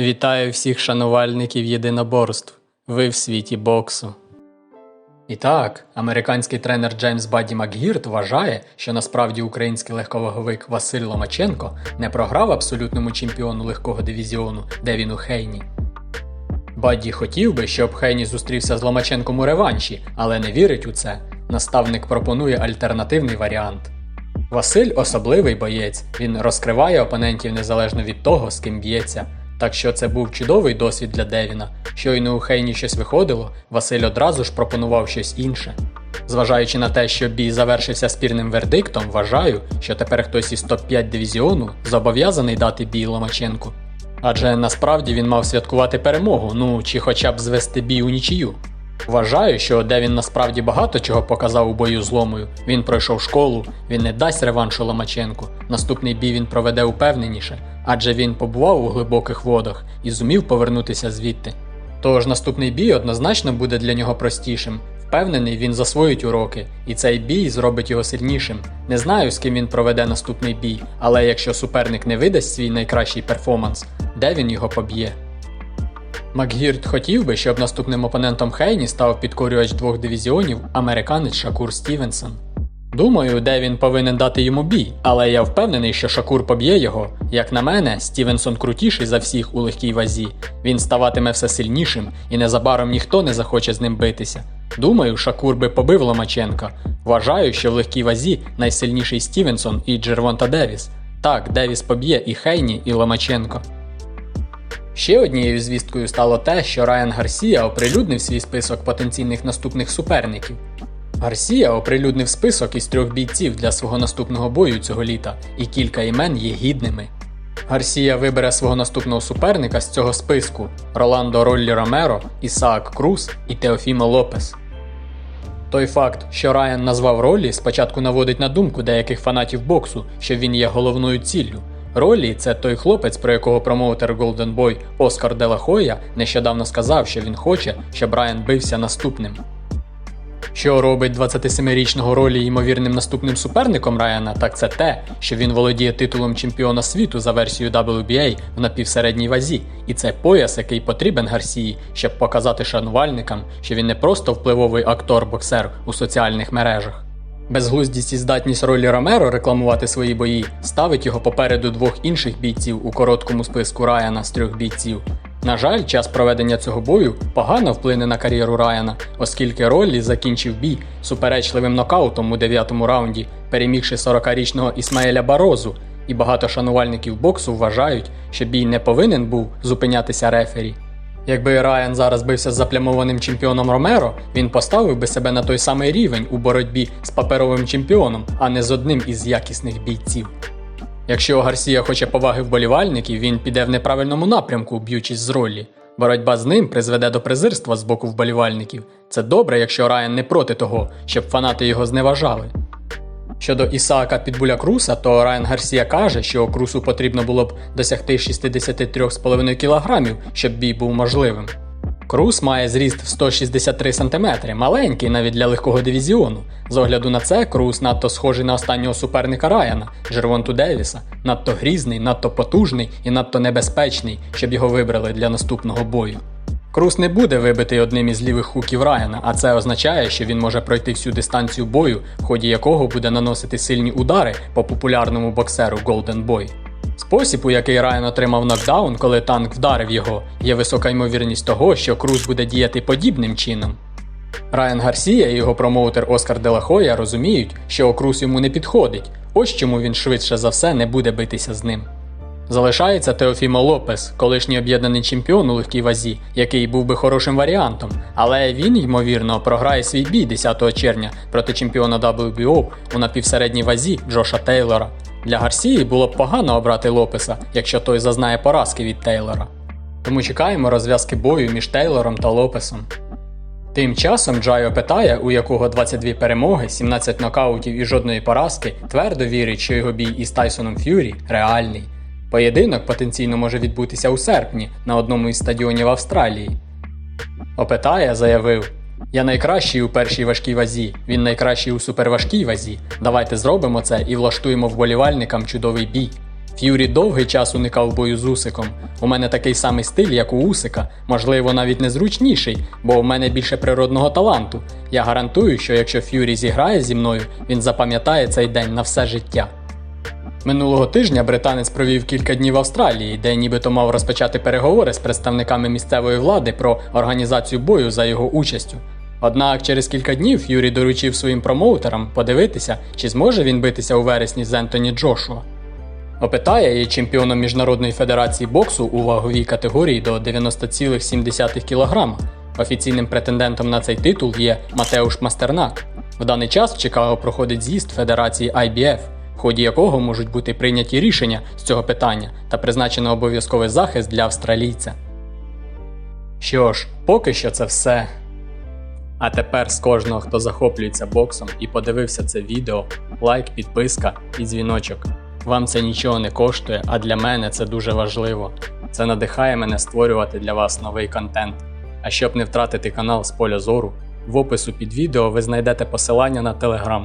Вітаю всіх шанувальників єдиноборств. Ви в світі боксу. І так, американський тренер Джеймс Бадді Макгірт вважає, що насправді український легковаговик Василь Ломаченко не програв абсолютному чемпіону легкого дивізіону Девіну Хейні. Бадді хотів би, щоб Хейні зустрівся з Ломаченком у реванші, але не вірить у це. Наставник пропонує альтернативний варіант. Василь особливий боєць, він розкриває опонентів незалежно від того, з ким б'ється. Так що це був чудовий досвід для Девіна. Щойно у Хейні щось виходило, Василь одразу ж пропонував щось інше. Зважаючи на те, що бій завершився спірним вердиктом, вважаю, що тепер хтось із топ-5 дивізіону зобов'язаний дати бій Ломаченку. Адже насправді він мав святкувати перемогу, ну чи хоча б звести бій у нічию. Вважаю, що Девін насправді багато чого показав у бою з Ломою. Він пройшов школу, він не дасть реваншу Ломаченку. Наступний бій він проведе упевненіше, адже він побував у глибоких водах і зумів повернутися звідти. Тож наступний бій однозначно буде для нього простішим. Впевнений, він засвоїть уроки, і цей бій зробить його сильнішим. Не знаю, з ким він проведе наступний бій, але якщо суперник не видасть свій найкращий перформанс, де він його поб'є. Макгірт хотів би, щоб наступним опонентом Хейні став підкорювач двох дивізіонів американець Шакур Стівенсон. Думаю, де він повинен дати йому бій, але я впевнений, що Шакур поб'є його. Як на мене, Стівенсон крутіший за всіх у легкій вазі. Він ставатиме все сильнішим, і незабаром ніхто не захоче з ним битися. Думаю, Шакур би побив Ломаченка. Вважаю, що в легкій вазі найсильніший Стівенсон і Джервонта Девіс. Так, Девіс поб'є і Хейні, і Ломаченко. Ще однією звісткою стало те, що Райан Гарсія оприлюднив свій список потенційних наступних суперників. Гарсія оприлюднив список із трьох бійців для свого наступного бою цього літа, і кілька імен є гідними. Гарсія вибере свого наступного суперника з цього списку Роландо Роллі Ромеро, Ісаак Круз і Теофімо Лопес. Той факт, що Райан назвав Роллі, спочатку наводить на думку деяких фанатів боксу, що він є головною ціллю. Роллі це той хлопець, про якого промоутер Golden Boy Оскар Делахоя нещодавно сказав, що він хоче, щоб Райан бився наступним. Що робить 27-річного ролі ймовірним наступним суперником Райана, так це те, що він володіє титулом чемпіона світу за версією WBA в напівсередній вазі, і це пояс, який потрібен Гарсії, щоб показати шанувальникам, що він не просто впливовий актор-боксер у соціальних мережах. Безглуздість і здатність ролі Ромеро рекламувати свої бої ставить його попереду двох інших бійців у короткому списку Райана з трьох бійців. На жаль, час проведення цього бою погано вплине на кар'єру Райана, оскільки Роллі закінчив бій суперечливим нокаутом у дев'ятому раунді, перемігши 40-річного Ісмаеля Барозу, і багато шанувальників боксу вважають, що бій не повинен був зупинятися рефері. Якби Райан зараз бився з заплямованим чемпіоном Ромеро, він поставив би себе на той самий рівень у боротьбі з паперовим чемпіоном, а не з одним із якісних бійців. Якщо Гарсія хоче поваги вболівальників, він піде в неправильному напрямку, б'ючись з ролі. Боротьба з ним призведе до презирства з боку вболівальників. Це добре, якщо Райан не проти того, щоб фанати його зневажали. Щодо Ісаака Підбуля Круса, то Райан Гарсія каже, що Крусу потрібно було б досягти 63,5 кг, щоб бій був можливим. Крус має зріст в 163 см, маленький навіть для легкого дивізіону. З огляду на це, Крус надто схожий на останнього суперника Райана, Джервонту Девіса, надто грізний, надто потужний і надто небезпечний, щоб його вибрали для наступного бою. Крус не буде вибитий одним із лівих хуків Райана, а це означає, що він може пройти всю дистанцію бою, в ході якого буде наносити сильні удари по популярному боксеру Golden Boy. Спосіб, у який Райан отримав нокдаун, коли танк вдарив його, є висока ймовірність того, що Круз буде діяти подібним чином. Райан Гарсія і його промоутер Оскар Делахоя розуміють, що Окрус йому не підходить, ось чому він швидше за все не буде битися з ним. Залишається Теофімо Лопес, колишній об'єднаний чемпіон у легкій вазі, який був би хорошим варіантом, але він, ймовірно, програє свій бій 10 червня проти чемпіона WBO у напівсередній вазі Джоша Тейлора. Для Гарсії було б погано обрати Лопеса, якщо той зазнає поразки від Тейлора. Тому чекаємо розв'язки бою між Тейлором та Лопесом. Тим часом Джайо питає, у якого 22 перемоги, 17 нокаутів і жодної поразки, твердо вірить, що його бій із Тайсоном Ф'юрі реальний. Поєдинок потенційно може відбутися у серпні на одному із стадіонів Австралії. Опитає заявив: Я найкращий у першій важкій вазі, він найкращий у суперважкій вазі. Давайте зробимо це і влаштуємо вболівальникам чудовий бій. Ф'юрі довгий час уникав бою з Усиком. У мене такий самий стиль, як у Усика, можливо, навіть незручніший, бо у мене більше природного таланту. Я гарантую, що якщо Ф'юрі зіграє зі мною, він запам'ятає цей день на все життя. Минулого тижня британець провів кілька днів в Австралії, де нібито мав розпочати переговори з представниками місцевої влади про організацію бою за його участю. Однак через кілька днів Ф'юрі доручив своїм промоутерам подивитися, чи зможе він битися у вересні з Ентоні Джошуа. Опитає є чемпіоном Міжнародної федерації боксу у ваговій категорії до 90,7 кг. Офіційним претендентом на цей титул є Матеуш Мастернак. В даний час в Чикаго проходить з'їзд Федерації IBF, в ході якого можуть бути прийняті рішення з цього питання та призначено обов'язковий захист для австралійця. Що ж, поки що це все. А тепер з кожного, хто захоплюється боксом і подивився це відео, лайк, підписка і дзвіночок. Вам це нічого не коштує, а для мене це дуже важливо. Це надихає мене створювати для вас новий контент. А щоб не втратити канал з поля зору, в опису під відео ви знайдете посилання на Telegram.